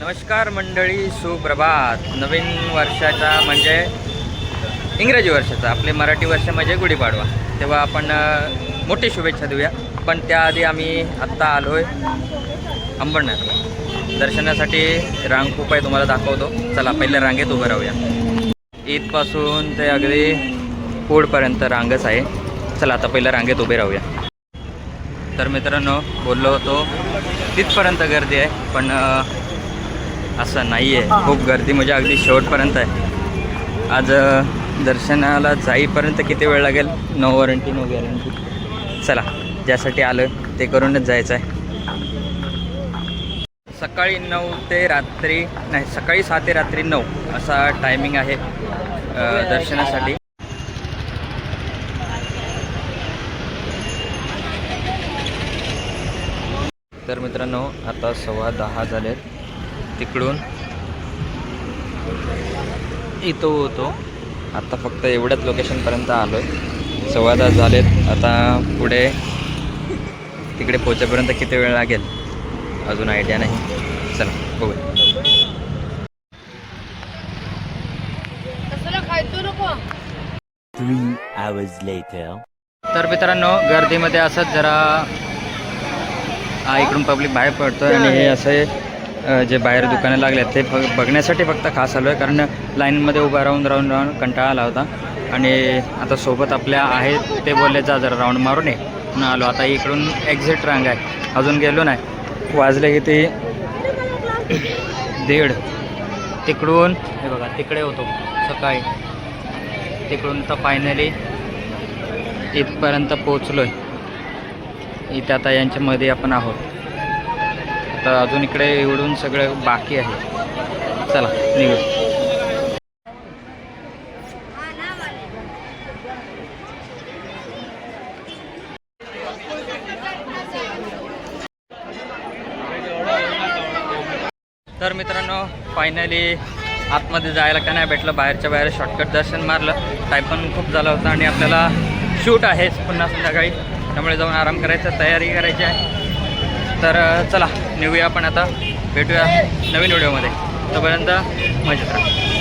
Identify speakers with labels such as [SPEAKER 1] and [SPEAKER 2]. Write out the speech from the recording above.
[SPEAKER 1] नमस्कार मंडळी सुप्रभात. नवीन वर्षाचा म्हणजे इंग्रजी वर्षाचा आपले मराठी वर्ष म्हणजे गुढीपाडवा. तेव्हा आपण मोठी शुभेच्छा देऊया. पण त्याआधी आम्ही आत्ता आलो आहे अंबरनाथ. दर्शनासाठी रांग खूप आहे तुम्हाला दाखवतो. चला पहिल्या रांगेत उभं राहूया. ईदपासून ते अगदी पुढपर्यंत रांगच आहे. चला आता पहिल्या रांगेत उभे राहूया. तर मित्रांनो बोललो होतो तिथपर्यंत गर्दी आहे पण असं नाही आहे खूप गर्दी म्हणजे अगदी शेवटपर्यंत आहे. आज दर्शनाला जाईपर्यंत किती वेळ लागेल? नो वॉरंटी नो गॅरंटी चला ज्यासाठी आलं ते करूनच जायचं आहे. सकाळी नऊ ते रात्री नाही सकाळी सहा ते रात्री नऊ असा टायमिंग आहे दर्शनासाठी. तर मित्रांनो आता सव्वा दहा झालेत. तिकडून इथं होतो. आता फक्त एवढ्याच लोकेशनपर्यंत आलो आहे सव्वा दहा झालेत. आता पुढे तिकडे पोहोचेपर्यंत किती वेळ लागेल? अजून आयडिया नाही. चला बघूया.
[SPEAKER 2] later.
[SPEAKER 1] तर मित्रांनो गर्दीमध्ये असंच जरा हा इकडून पब्लिक बाहेर पडतो आणि हे असे जे बाहेर दुकानं लागले आहेत ते फ बघण्यासाठी फक्त खास आलो आहे कारण लाईनमध्ये उभा राहून राहून राहून कंटाळा आला होता. आणि आता सोबत आपल्या आहेत ते बोलले जा जरा राऊंड मारून ये. आलो. आता इकडून एक्झिट रांग आहे. अजून गेलो नाही. वाजले किती? दीड. तिकडून हे बघा तिकडे होतो. सकाळी. तिकडून तर फायनली इथपर्यंत पोचलो आहे इथे आता यांच्यामध्ये आपण आहोत. आता अजून इकडे एवढून सगळं बाकी आहे. चला निघू तर मित्रांनो फायनली आतमध्ये जायला का नाही भेटलं बाहेरच्या बाहेर शॉर्टकट दर्शन मारलं. टाईम पण खूप झाला होता आणि आपल्याला शूट आहेच पुन्हा संध्याकाळी. त्यामुळे जाऊन आराम करायचा तयारी करायची आहे. तर चला निघूया आपण आता. भेटूया नवीन व्हिडिओमध्ये. तोपर्यंत मजेत राहा.